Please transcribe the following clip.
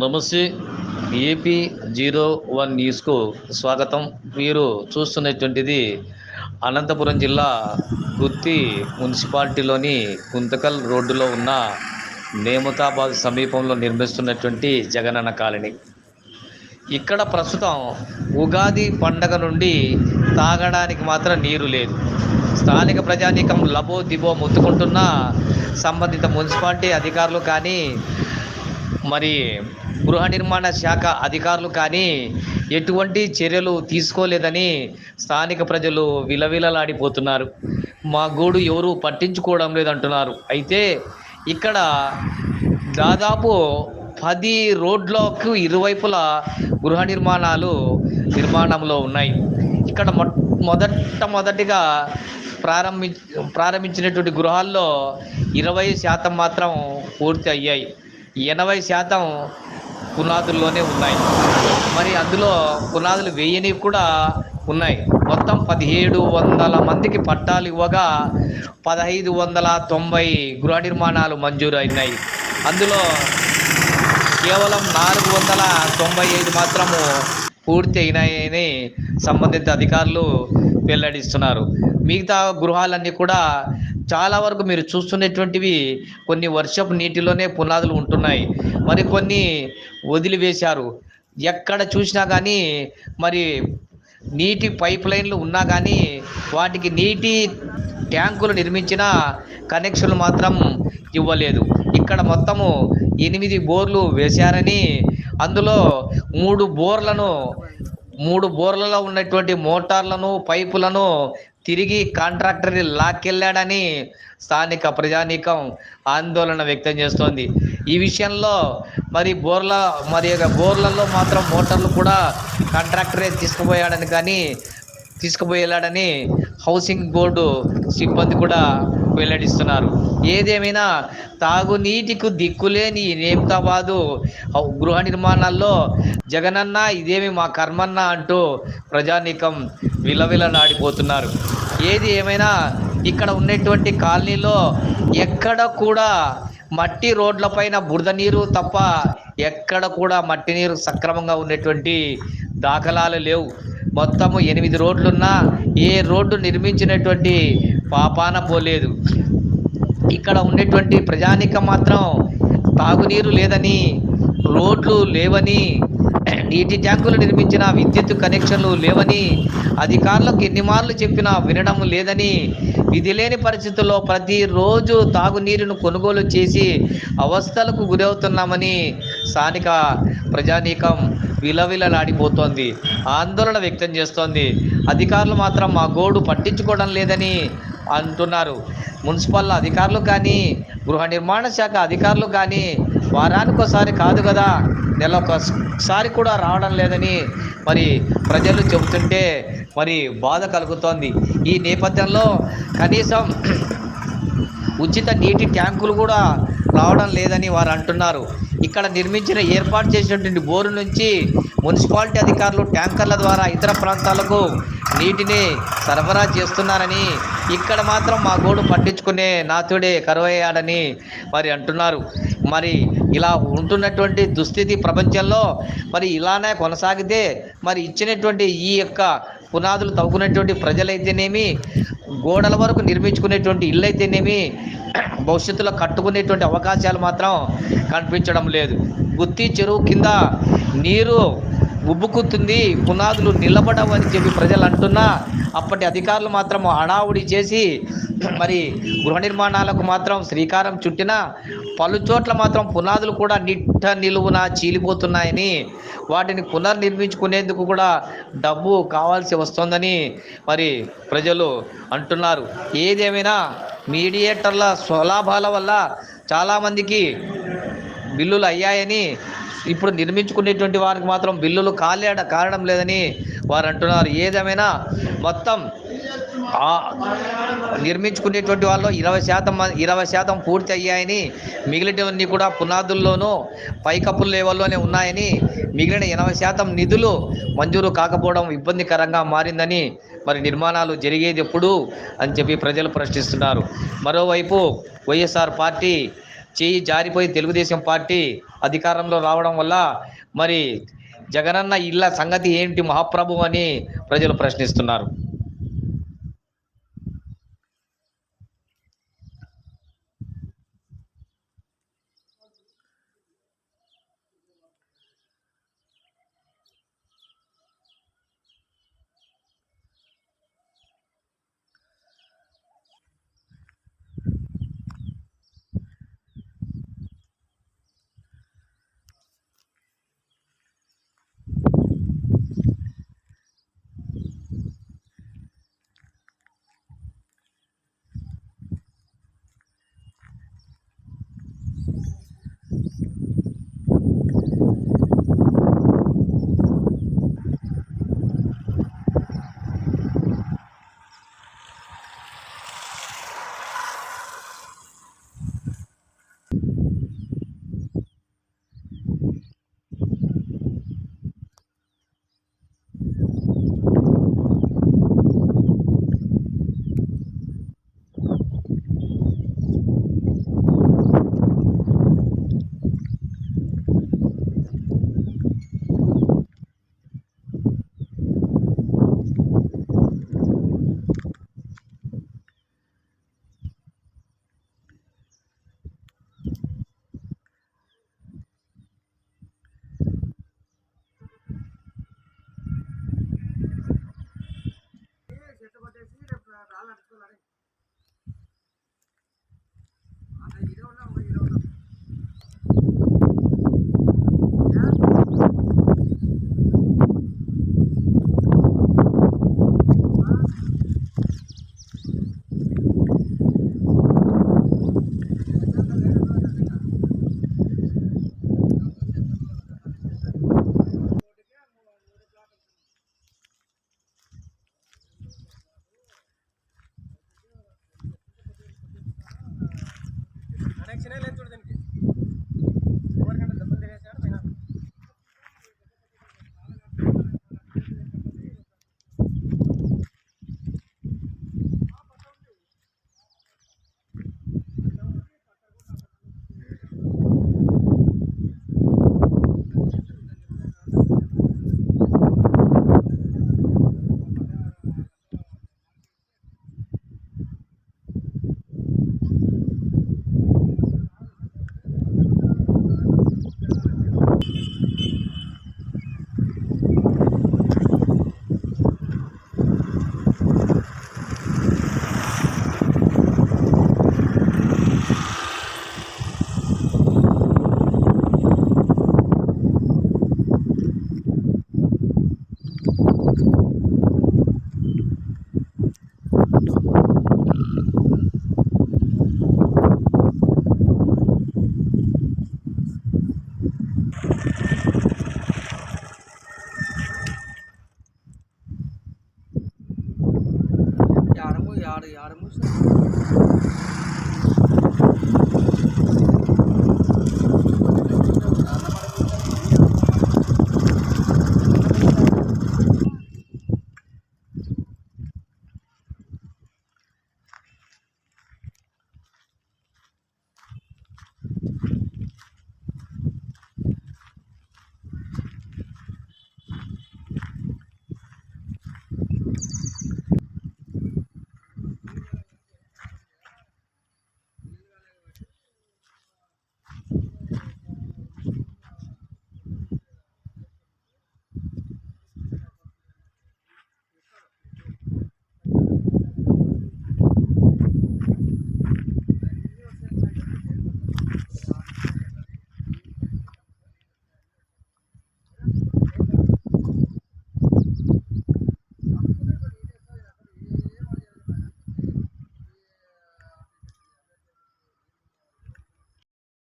నమస్తే. AP zero one న్యూస్కు స్వాగతం. మీరు చూస్తున్నటువంటిది అనంతపురం జిల్లా గుత్తి మున్సిపాలిటీలోని గుంతకల్ రోడ్డులో ఉన్న నేమతాబాద్ సమీపంలో నిర్మిస్తున్నటువంటి జగనన్న కాలనీ. ఇక్కడ ప్రస్తుతం ఉగాది పండగ నుండి తాగడానికి మాత్రం నీరు లేదు. స్థానిక ప్రజానీకం లబో దిబో ముత్తుకుంటున్న సంబంధిత మున్సిపాలిటీ అధికారులు కానీ మరి గృహ నిర్మాణ శాఖ అధికారులు కానీ ఎటువంటి చర్యలు తీసుకోలేదని స్థానిక ప్రజలు విలవిలలాడిపోతున్నారు. మా గోడు ఎవరు పట్టించుకోవడం లేదంటున్నారు. అయితే ఇక్కడ దాదాపు పది రోడ్లకు ఇరువైపులా గృహ నిర్మాణాలు నిర్మాణంలో ఉన్నాయి. ఇక్కడ మొ మొదట మొదటిగా ప్రారంభి ప్రారంభించినటువంటి గృహాల్లో ఇరవై శాతం మాత్రం పూర్తి అయ్యాయి. ఎనభై శాతం పునాదుల్లోనే ఉన్నాయి. మరి అందులో పునాదులు వేయనివి కూడా ఉన్నాయి. మొత్తం పదిహేడు వందల మందికి పట్టాలు ఇవ్వగా పదహైదు వందల తొంభై గృహ నిర్మాణాలు మంజూరు అయినాయి అందులో కేవలం నాలుగు వందల తొంభై ఐదు మాత్రము పూర్తి అయినాయని సంబంధిత అధికారులు వెల్లడిస్తున్నారు. మిగతా గృహాలన్నీ కూడా చాలా వరకు మీరు చూస్తున్నటువంటివి కొన్ని వర్షపు నీటిలోనే పునాదులు ఉంటున్నాయి. మరి కొన్ని వదిలివేశారు. ఎక్కడ చూసినా కానీ మరి నీటి పైప్ లైన్లు ఉన్నా కానీ వాటికి నీటి ట్యాంకులు నిర్మించిన కనెక్షన్లు మాత్రం ఇవ్వలేదు. ఇక్కడ మొత్తము ఎనిమిది బోర్లు వేశారని అందులో మూడు బోర్లను మూడు బోర్లలో ఉన్నటువంటి మోటార్లను పైపులను తిరిగి కాంట్రాక్టర్ని లాక్కెళ్ళాడని స్థానిక ప్రజానీకం ఆందోళన వ్యక్తం చేస్తోంది. ఈ విషయంలో మరి బోర్ల మరి బోర్లలో మాత్రం మోటార్లు కూడా కాంట్రాక్టరే తీసుకుపోయాడని కానీ తీసుకుపోయేలాడని హౌసింగ్ బోర్డు సిబ్బంది కూడా వెల్లడిస్తున్నారు. ఏదేమైనా తాగునీటికి దిక్కులేని ఈ నేమ్తాబాదు గృహ నిర్మాణాల్లో జగనన్న ఇదేమి మా కర్మన్న అంటూ ప్రజానీకం విలవిలలాడిపోతున్నారు ఏది ఏమైనా ఇక్కడ ఉన్నటువంటి కాలనీలో ఎక్కడ కూడా మట్టి రోడ్లపైన బురద నీరు తప్ప ఎక్కడ కూడా మట్టి నీరు సక్రమంగా ఉన్నటువంటి దాఖలాలు లేవు. మొత్తము ఎనిమిది రోడ్లున్నా ఏ రోడ్డు నిర్మించినటువంటి పాపాన పోలేదు. ఇక్కడ ఉన్నటువంటి ప్రజానికం మాత్రం తాగునీరు లేదని రోడ్లు లేవని నీటి ట్యాంకులు నిర్మించిన విద్యుత్ కనెక్షన్లు లేవని అధికారులకు ఎన్ని మార్లు చెప్పినా వినడం లేదని విధి లేని పరిస్థితుల్లో ప్రతిరోజు తాగునీరును కొనుగోలు చేసి అవస్థలకు గురవుతున్నామని స్థానిక ప్రజానీకం విలవిలలాడిపోతోంది ఆందోళన వ్యక్తం చేస్తోంది. అధికారులు మాత్రం మా గోడు పట్టించుకోవడం లేదని అంటున్నారు. మున్సిపల్ అధికారులు కానీ గృహ నిర్మాణ శాఖ అధికారులు కానీ వారానికోసారి కాదు కదా నెల ఒకసారి కూడా రావడం లేదని మరి ప్రజలు చెబుతుంటే మరి బాధ కలుగుతోంది. ఈ నేపథ్యంలో కనీసం ఉచిత నీటి ట్యాంకులు కూడా రావడం లేదని వారు అంటున్నారు. ఇక్కడ నిర్మించిన ఏర్పాటు చేసినటువంటి బోరు నుంచి మున్సిపాలిటీ అధికారులు ట్యాంకర్ల ద్వారా ఇతర ప్రాంతాలకు నీటిని సరఫరా చేస్తున్నారని ఇక్కడ మాత్రం మా గోడు పట్టించుకునే నాథుడే కరువయ్యాడని మరి అంటున్నారు. మరి ఇలా ఉంటున్నటువంటి దుస్థితి ప్రపంచంలో మరి ఇలానే కొనసాగితే మరి ఇచ్చినటువంటి ఈ యొక్క పునాదులు తవ్వుకునేటువంటి ప్రజలైతేనేమి గోడల వరకు నిర్మించుకునేటువంటి ఇల్లు అయితేనేమి భవిష్యత్తులో కట్టుకునేటువంటి అవకాశాలు మాత్రం కనిపించడం లేదు. గుత్తి చెరువు కింద నీరు ఉబ్బుకుతుంది పునాదులు నిలబడవని చెప్పి ప్రజలు అంటున్నా అప్పటి అధికారులు మాత్రం హడావుడి చేసి మరి గృహ నిర్మాణాలకు మాత్రం శ్రీకారం చుట్టిన పలు చోట్ల మాత్రం పునాదులు కూడా నిట్ట నిలువున చీలిపోతున్నాయని వాటిని పునర్నిర్మించుకునేందుకు కూడా డబ్బు కావాల్సి వస్తుందని మరి ప్రజలు అంటున్నారు. ఏదేమైనా మీడియేటర్ల స్వలాభాల వల్ల చాలామందికి బిల్లులు అయ్యాయని ఇప్పుడు నిర్మించుకునేటువంటి వారికి మాత్రం బిల్లులు కాలేడ కారడం లేదని వారు అంటున్నారు. ఏదేమైనా మొత్తం నిర్మించుకునేటువంటి వాళ్ళు ఇరవై శాతం ఇరవై శాతం పూర్తి అయ్యాయని మిగిలినవన్నీ కూడా పునాదుల్లోనూ పైకప్పులు లెవెల్లోనే ఉన్నాయని మిగిలిన ఎనభై శాతం నిధులు మంజూరు కాకపోవడం ఇబ్బందికరంగా మారిందని మరి నిర్మాణాలు జరిగేది ఎప్పుడు అని చెప్పి ప్రజలు ప్రశ్నిస్తున్నారు. మరోవైపు వైఎస్ఆర్ పార్టీ చేయి జారిపోయి తెలుగుదేశం పార్టీ అధికారంలో రావడం వల్ల మరి జగనన్న ఇళ్ళ సంగతి ఏంటి మహాప్రభు అని ప్రజలు ప్రశ్నిస్తున్నారు.